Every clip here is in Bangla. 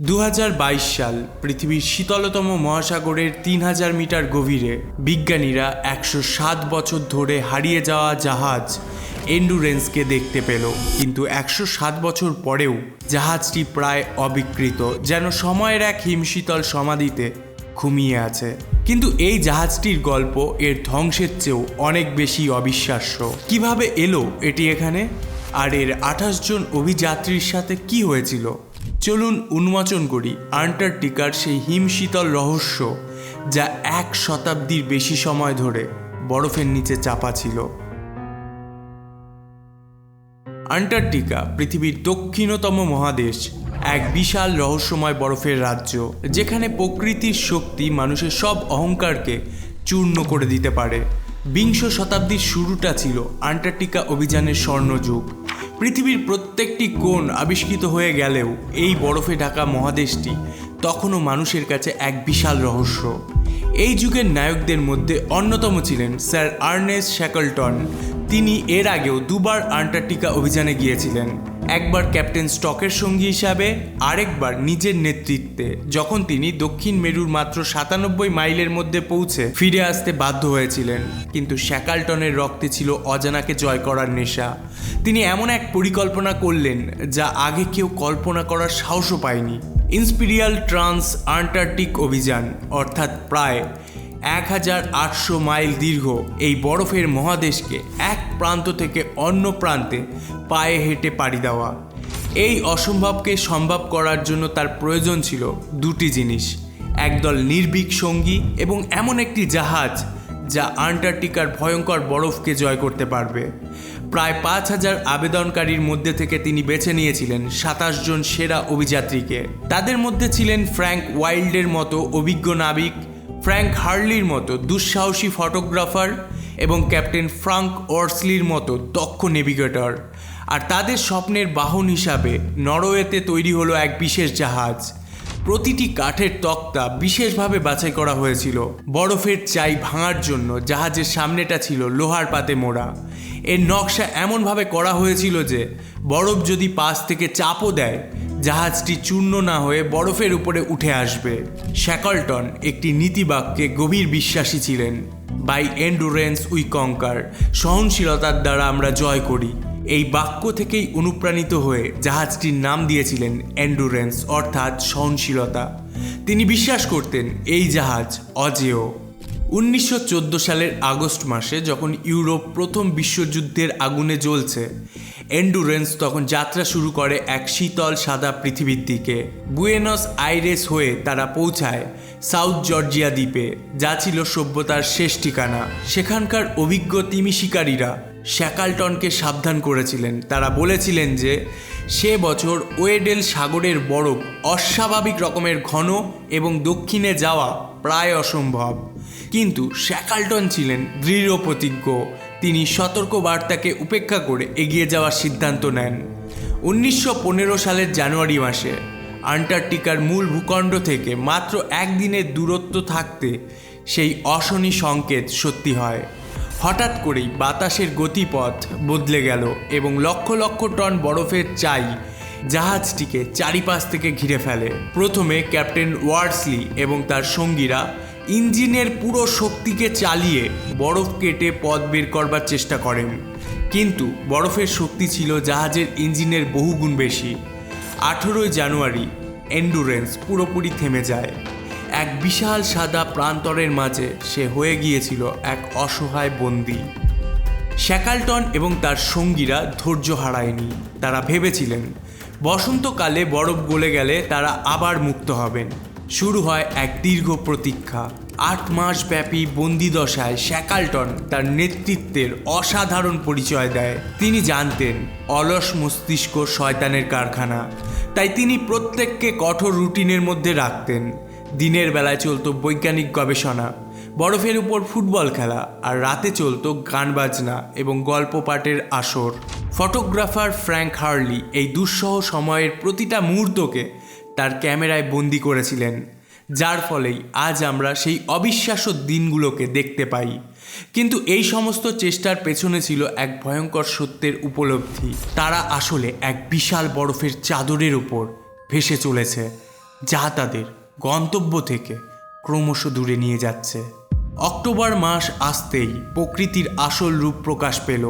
দু হাজার বাইশ সাল পৃথিবীর শীতলতম মহাসাগরের তিন হাজার মিটার গভীরে বিজ্ঞানীরা একশো সাত বছর ধরে হারিয়ে যাওয়া জাহাজ এন্ডুরেন্সকে দেখতে পেল। কিন্তু একশো সাত বছর পরেও জাহাজটি প্রায় অবিকৃত, যেন সময়ের এক হিমশীতল সমাধিতে ঘুমিয়ে আছে। কিন্তু এই জাহাজটির গল্প এর ধ্বংসের চেয়েও অনেক বেশি অবিশ্বাস্য। কীভাবে এলো এটি এখানে? আর এর আঠাশ জন অভিযাত্রীর সাথে কি হয়েছিল? চলুন উন্মোচন করি আন্টার্কটিকার সেই হিমশীতল রহস্য, যা এক শতাব্দীর বেশি সময় ধরে বরফের নিচে চাপা ছিল। আন্টার্কটিকা, পৃথিবীর দক্ষিণতম মহাদেশ, এক বিশাল রহস্যময় বরফের রাজ্য, যেখানে প্রকৃতির শক্তি মানুষের সব অহংকারকে চূর্ণ করে দিতে পারে। বিংশ শতাব্দীর শুরুটা ছিল আন্টার্কটিকা অভিযানের স্বর্ণযুগ। পৃথিবীর প্রত্যেকটি কোণ আবিষ্কৃত হয়ে গেলেও এই বরফে ঢাকা মহাদেশটি তখনও মানুষের কাছে এক বিশাল রহস্য। এই যুগের নায়কদের মধ্যে অন্যতম ছিলেন স্যার আর্নেস্ট শ্যাকলটন। তিনি এর আগেও দুবার আন্টার্কটিকা অভিযানে গিয়েছিলেন। একবার ক্যাপ্টেন স্টকের সঙ্গী হিসাবে, আরেকবার নিজের নেতৃত্বে। যখন তিনি দক্ষিণ মেরুর মাত্র সাতানব্বই মাইলের মধ্যে পৌঁছে ফিরে আসতে বাধ্য হয়েছিলেন। কিন্তু শ্যাকালটনের রক্তে ছিল অজানাকে জয় করার নেশা। তিনি এমন এক পরিকল্পনা করলেন যা আগে কেউ কল্পনা করার সাহসও পায়নি। ইন্সপিরিয়াল ট্রান্স আন্টার্কটিক অভিযান, অর্থাৎ প্রায় এক হাজার আটশো মাইল দীর্ঘ এই বরফের মহাদেশকে এক প্রান্ত থেকে অন্য প্রান্তে পায়ে হেঁটে পাড়ি দেওয়া। এই অসম্ভবকে সম্ভব করার জন্য তার প্রয়োজন ছিল দুটি জিনিস, একদল নির্ভীক সঙ্গী এবং এমন একটি জাহাজ যা আন্টার্কটিকার ভয়ঙ্কর বরফকে জয় করতে পারবে। প্রায় পাঁচ হাজার আবেদনকারীর মধ্যে থেকে তিনি বেছে নিয়েছিলেন সাতাশ জন সেরা অভিযাত্রীকে। তাদের মধ্যে ছিলেন ফ্র্যাঙ্ক ওয়াইল্ডের মতো অভিজ্ঞ নাবিক, ফ্র্যাঙ্ক হার্লির মতো দুঃসাহসী ফটোগ্রাফার এবং ক্যাপ্টেন ফ্রাঙ্ক ওয়ার্সলির মতো দক্ষ নেভিগেটর। আর তাদের স্বপ্নের বাহন হিসাবে নরওয়েতে তৈরি হলো এক বিশেষ জাহাজ। প্রতিটি কাঠের তক্তা বিশেষভাবে বাছাই করা হয়েছিল। বরফের চাই ভাঙার জন্য জাহাজের সামনেটা ছিল লোহার পাতে মোড়া। এর নকশা এমনভাবে করা হয়েছিল যে, বরফ যদি পাশ থেকে চাপও দেয়, জাহাজটি চূর্ণ না হয়ে বরফের উপরে উঠে আসবে। শ্যাকলটন একটি নীতিবাক্যে গভীর বিশ্বাসী ছিলেন। বাই এন্ডুরেন্স উই কঙ্কার সহনশীলতার দ্বারা আমরা জয় করি। এই বাক্য থেকেই অনুপ্রাণিত হয়ে জাহাজটির নাম দিয়েছিলেন এন্ডুরেন্স অর্থাৎ সহনশীলতা। তিনি বিশ্বাস করতেন এই জাহাজ অজেয়। উনিশশো চোদ্দ সালের আগস্ট মাসে যখন ইউরোপ প্রথম বিশ্বযুদ্ধের আগুনে জ্বলছে এন্ডুরেন্স তখন যাত্রা শুরু করে এক শীতল সাদা পৃথিবীর দিকে। বুয়েনস আইরেস হয়ে তারা পৌঁছায় সাউথ জর্জিয়া দ্বীপে, যা ছিল সভ্যতার শেষ ঠিকানা। সেখানকার অভিজ্ঞ তিমি শিকারীরা শ্যাকালটনকে সাবধান করেছিলেন। তারা বলেছিলেন যে, সে বছর ওয়েডেল সাগরের বরফ অস্বাভাবিক রকমের ঘন এবং দক্ষিণে যাওয়া প্রায় অসম্ভব। কিন্তু শ্যাকালটন ছিলেন দৃঢ় প্রতিজ্ঞ। তিনি সতর্ক বার্তাকে উপেক্ষা করে এগিয়ে যাওয়ার সিদ্ধান্ত নেন। উনিশশো পনেরো সালের জানুয়ারি মাসে আন্টার্কটিকার মূল ভূখণ্ড থেকে মাত্র একদিনের দূরত্ব থাকতে সেই অশনি সংকেত সত্যি হয়। হঠাৎ করেই বাতাসের গতিপথ বদলে গেল এবং লক্ষ লক্ষ টন বরফের চাই জাহাজটিকে চারিপাশ থেকে ঘিরে ফেলে। প্রথমে ক্যাপ্টেন ওয়ার্সলি এবং তার সঙ্গীরা ইঞ্জিনের পুরো শক্তিকে চালিয়ে বরফ কেটে পথ বের করবার চেষ্টা করেন। কিন্তু বরফের শক্তি ছিল জাহাজের ইঞ্জিনের বহুগুণ বেশি। আঠেরোই জানুয়ারি এন্ডুরেন্স পুরোপুরি থেমে যায়। এক বিশাল সাদা প্রান্তরের মাঝে সে হয়ে গিয়েছিল এক অসহায় বন্দী। শ্যাকালটন এবং তার সঙ্গীরা ধৈর্য হারায়নি। তারা ভেবেছিলেন, বসন্তকালে বরফ গলে গেলে তারা আবার মুক্ত হবেন। শুরু হয় এক দীর্ঘ প্রতীক্ষা। আট মাস ব্যাপী বন্দিদশায় শ্যাকালটন তার নেতৃত্বের অসাধারণ পরিচয় দেয়। তিনি জানতেন, অলস মস্তিষ্ক শয়তানের কারখানা। তাই তিনি প্রত্যেককে কঠোর রুটিনের মধ্যে রাখতেন। দিনের বেলায় চলতো বৈজ্ঞানিক গবেষণা। বরফের উপর ফুটবল খেলা আর রাতে চলতো গান বাজনা এবং গল্প পাঠের আসর। ফটোগ্রাফার ফ্র্যাঙ্ক হার্লি এই দুঃসহ সময়ের প্রতিটা মুহূর্তকে তার ক্যামেরায় বন্দি করেছিলেন, যার ফলেই আজ আমরা সেই অবিশ্বাস্য দিনগুলোকে দেখতে পাই। কিন্তু এই সমস্ত চেষ্টার পেছনে ছিল এক ভয়ঙ্কর সত্যের উপলব্ধি। তারা আসলে এক বিশাল বরফের চাদরের উপর ভেসে চলেছে, যা তাদের গন্তব্য থেকে ক্রমশ দূরে নিয়ে যাচ্ছে। অক্টোবর মাস আসতেই প্রকৃতির আসল রূপ প্রকাশ পেল।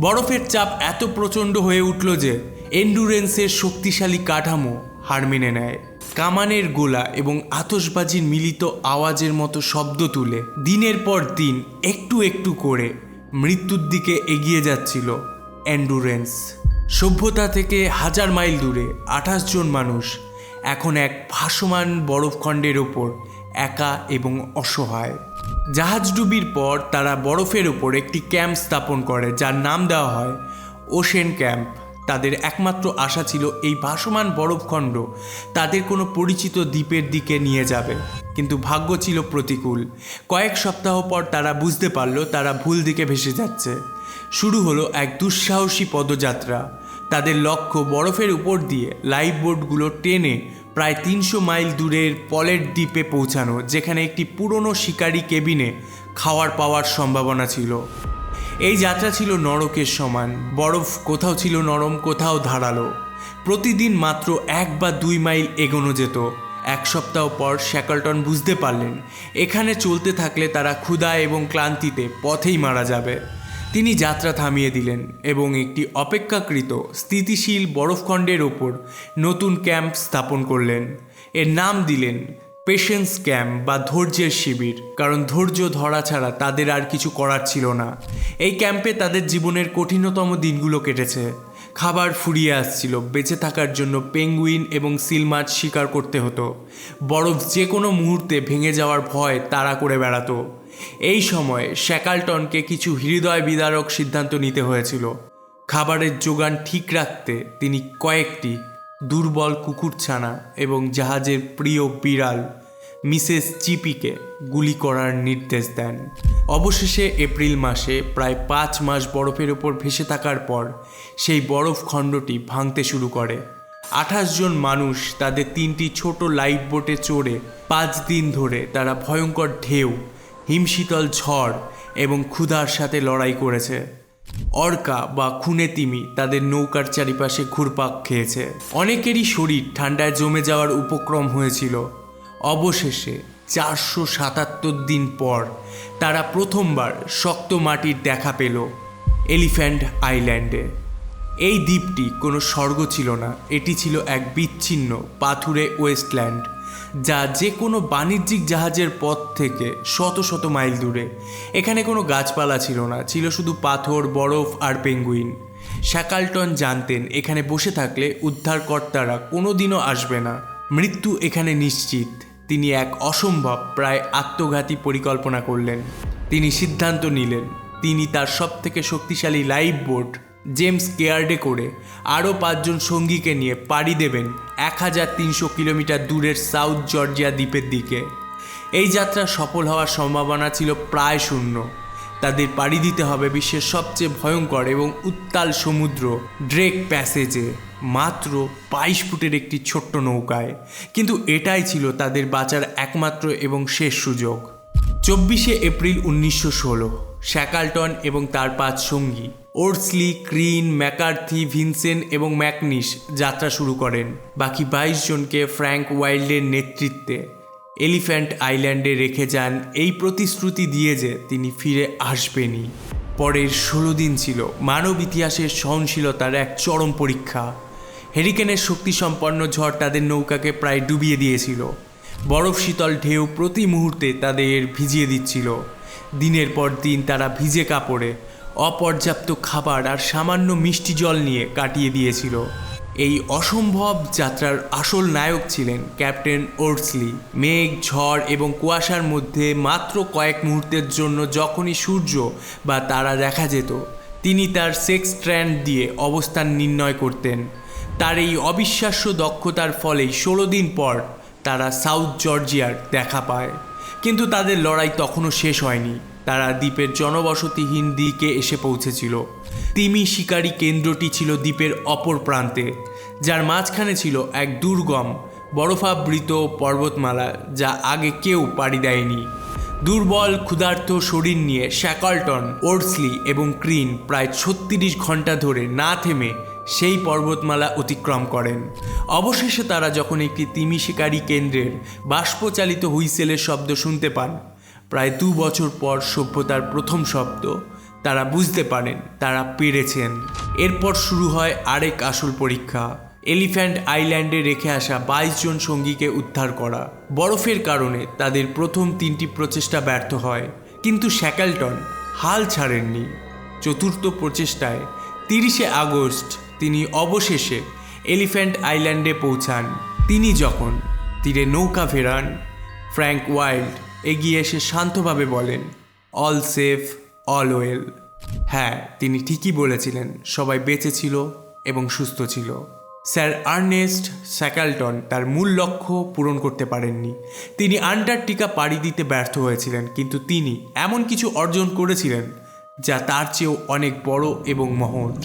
বরফের চাপ এত প্রচণ্ড হয়ে উঠল যে এন্ডুরেন্সের শক্তিশালী কাঠামো হার মেনে নেয়। কামানের গোলা এবং আতসবাজির মিলিত আওয়াজের মতো শব্দ তুলে দিনের পর দিন একটু একটু করে মৃত্যুর দিকে এগিয়ে যাচ্ছিল এন্ডুরেন্স সভ্যতা থেকে হাজার মাইল দূরে আঠাশ জন মানুষ এখন এক ভাসমান বরফখণ্ডের ওপর একা এবং অসহায়। জাহাজ ডুবির পর তারা বরফের ওপর একটি ক্যাম্প স্থাপন করে, যার নাম দেওয়া হয় ওশেন ক্যাম্প। তাদের একমাত্র আশা ছিল এই ভাসমান বরফখণ্ড তাদের কোনো পরিচিত দ্বীপের দিকে নিয়ে যাবে। কিন্তু ভাগ্য ছিল প্রতিকূল। কয়েক সপ্তাহ পর তারা বুঝতে পারল তারা ভুল দিকে ভেসে যাচ্ছে। শুরু হলো এক দুঃসাহসী পদযাত্রা। তাদের লক্ষ্য বরফের উপর দিয়ে লাইফ বোটগুলো টেনে প্রায় তিনশো মাইল দূরের পলের দ্বীপে পৌঁছানো, যেখানে একটি পুরনো শিকারি কেবিনে খাওয়ার পাওয়ার সম্ভাবনা ছিল। এই যাত্রা ছিল নরকের সমান, বরফ কোথাও ছিল নরম, কোথাও ধারালো। প্রতিদিন মাত্র এক বা দুই মাইল এগোনো যেত। এক সপ্তাহ পর শ্যাকলটন বুঝতে পারলেন, এখানে চলতে থাকলে তারা ক্ষুধা এবং ক্লান্তিতে পথেই মারা যাবে। তিনি যাত্রা থামিয়ে দিলেন এবং একটি অপেক্ষাকৃত স্থিতিশীল বরফখণ্ডের ওপর নতুন ক্যাম্প স্থাপন করলেন। এর নাম দিলেন পেশেন্স ক্যাম্প বা ধৈর্যের শিবির, কারণ ধৈর্য ধরা ছাড়া তাদের আর কিছু করার ছিল না। এই ক্যাম্পে তাদের জীবনের কঠিনতম দিনগুলো কেটেছে। খাবার ফুরিয়ে আসছিল, বেঁচে থাকার জন্য পেঙ্গুইন এবং সিল মাছ শিকার করতে হতো। বরফ যে কোনো মুহূর্তে ভেঙে যাওয়ার ভয় তাড়া করে বেড়াতো। এই সময় শ্যাকালটনকে কিছু হৃদয় বিদারক সিদ্ধান্ত নিতে হয়েছিল। খাবারের যোগান ঠিক রাখতে তিনি কয়েকটি দুর্বল কুকুরছানা এবং জাহাজের প্রিয় বিড়াল, মিসেস চিপিকে গুলি করার নির্দেশ দেন। অবশেষে এপ্রিল মাসে প্রায় পাঁচ মাস বরফের ওপর ভেসে থাকার পর সেই বরফ খণ্ডটি ভাঙতে শুরু করে। আঠাশ জন মানুষ তাদের তিনটি ছোট লাইফ বোটে চড়ে পাঁচ দিন ধরে তারা ভয়ঙ্কর ঢেউ হিমশীতল ঝড় এবং ক্ষুধার সাথে লড়াই করেছে। অর্কা বা খুনে তিমি তাদের নৌকার চারিপাশে ঘুরপাক খেয়েছে। অনেকেরই শরীর ঠান্ডায় জমে যাওয়ার উপক্রম হয়েছিল। অবশেষে চারশো সাতাত্তর দিন পর তারা প্রথমবার শক্ত মাটির দেখা পেল এলিফ্যান্ট আইল্যান্ডে। এই দ্বীপটি কোনো স্বর্গ ছিল না, এটি ছিল এক বিচ্ছিন্ন পাথুরে ওয়েস্টল্যান্ড। যা যে কোনো বাণিজ্যিক জাহাজের পথ থেকে শত শত মাইল দূরে। এখানে কোনো গাছপালা ছিল না, ছিল শুধু পাথর, বরফ আর পেঙ্গুইন। শ্যাকালটন জানতেন, এখানে বসে থাকলে উদ্ধারকর্তারা কোনো দিনও আসবে না। মৃত্যু এখানে নিশ্চিত। তিনি এক অসম্ভব, প্রায় আত্মঘাতী পরিকল্পনা করলেন। তিনি সিদ্ধান্ত নিলেন, তিনি তার সবথেকে শক্তিশালী লাইফ বোট জেমস কেয়ার্ডে করে আরও পাঁচজন সঙ্গীকে নিয়ে পাড়ি দেবেন। এক হাজার তিনশো কিলোমিটার দূরের সাউথ জর্জিয়া দ্বীপের দিকে। এই যাত্রা সফল হওয়ার সম্ভাবনা ছিল প্রায় শূন্য। তাদের পাড়ি দিতে হবে বিশ্বের সবচেয়ে ভয়ঙ্কর এবং উত্তাল সমুদ্র ড্রেক প্যাসেজে মাত্র বাইশ ফুটের একটি ছোট্ট নৌকায়। কিন্তু এটাই ছিল তাদের বাঁচার একমাত্র এবং শেষ সুযোগ। চব্বিশে এপ্রিল উনিশশো ষোলো, শ্যাকালটন এবং তার পাঁচ সঙ্গী ওর্সলি, ক্রিন, ম্যাকার্থি, ভিনসেন্ট এবং ম্যাকনিস যাত্রা শুরু করেন। বাকি বাইশ জনকে ফ্র্যাঙ্ক ওয়াইল্ডের নেতৃত্বে এলিফ্যান্ট আইল্যান্ডে রেখে যান। এই প্রতিশ্রুতি দিয়ে যে তিনি ফিরে আসবেনই। পরের ষোলো দিন ছিল। মানব ইতিহাসের সহনশীলতার এক চরম পরীক্ষা। হেরিকেনের শক্তিসম্পন্ন ঝড় তাদের নৌকাকে প্রায় ডুবিয়ে দিয়েছিল। বরফ শীতল ঢেউ প্রতি মুহূর্তে তাদের ভিজিয়ে দিচ্ছিল। দিনের পর দিন তারা ভিজে কাপড়ে অপর্যাপ্ত খাবার আর সামান্য মিষ্টি জল নিয়ে কাটিয়ে দিয়েছিল। এই অসম্ভব যাত্রার আসল নায়ক ছিলেন ক্যাপ্টেন ওর্সলি। মেঘ, ঝড় এবং কুয়াশার মধ্যে মাত্র কয়েক মুহূর্তের জন্য যখনই সূর্য বা তারা দেখা যেত, তিনি তার সেক্স স্ট্র্যান্ড দিয়ে অবস্থান নির্ণয় করতেন। তার এই অবিশ্বাস্য দক্ষতার ফলেই ষোলো দিন পর তারা সাউথ জর্জিয়ার দেখা পায়। কিন্তু তাদের লড়াই তখনও শেষ হয়নি। তারা দ্বীপের জনবসতিহীন দিকে এসে পৌঁছেছিল। তিমি শিকারী কেন্দ্রটি ছিল দ্বীপের অপর প্রান্তে, যার মাঝখানে ছিল এক দুর্গম, বরফাবৃত পর্বতমালা যা আগে কেউ পাড়ি দেয়নি। দুর্বল, ক্ষুধার্ত শরীর নিয়ে শ্যাকলটন, ওর্সলি এবং ক্রিন প্রায় ছত্রিশ ঘণ্টা ধরে না থেমে সেই পর্বতমালা অতিক্রম করেন। অবশেষে তারা যখন একটি তিমি শিকারী কেন্দ্রের বাষ্পচালিত হুইসেলের শব্দ শুনতে পান প্রায় দু বছর পর সভ্যতার প্রথম শব্দ, তারা বুঝতে পারেন, তারা পেরেছেন। এরপর শুরু হয় আরেক আসল পরীক্ষা, এলিফ্যান্ট আইল্যান্ডে রেখে আসা বাইশ জন সঙ্গীকে উদ্ধার করা। বরফের কারণে তাদের প্রথম তিনটি প্রচেষ্টা ব্যর্থ হয়, কিন্তু শ্যাকেলটন হাল ছাড়েননি। চতুর্থ প্রচেষ্টায় তিরিশে আগস্ট তিনি অবশেষে এলিফ্যান্ট আইল্যান্ডে পৌঁছান। তিনি যখন তীরে নৌকা ফেরান, ফ্র্যাঙ্ক ওয়াইল্ড এগিয়ে এসে শান্তভাবে বলেন অল সেফ অল ওয়েল হ্যাঁ তিনি ঠিকই বলেছিলেন, সবাই বেঁচে ছিল এবং সুস্থ ছিল। স্যার আর্নেস্ট স্যাকালটন তার মূল লক্ষ্য পূরণ করতে পারেননি। তিনি আন্টার্কটিকা পাড়ি দিতে ব্যর্থ হয়েছিলেন, কিন্তু তিনি এমন কিছু অর্জন করেছিলেন যা তার চেয়েও অনেক বড় এবং মহৎ।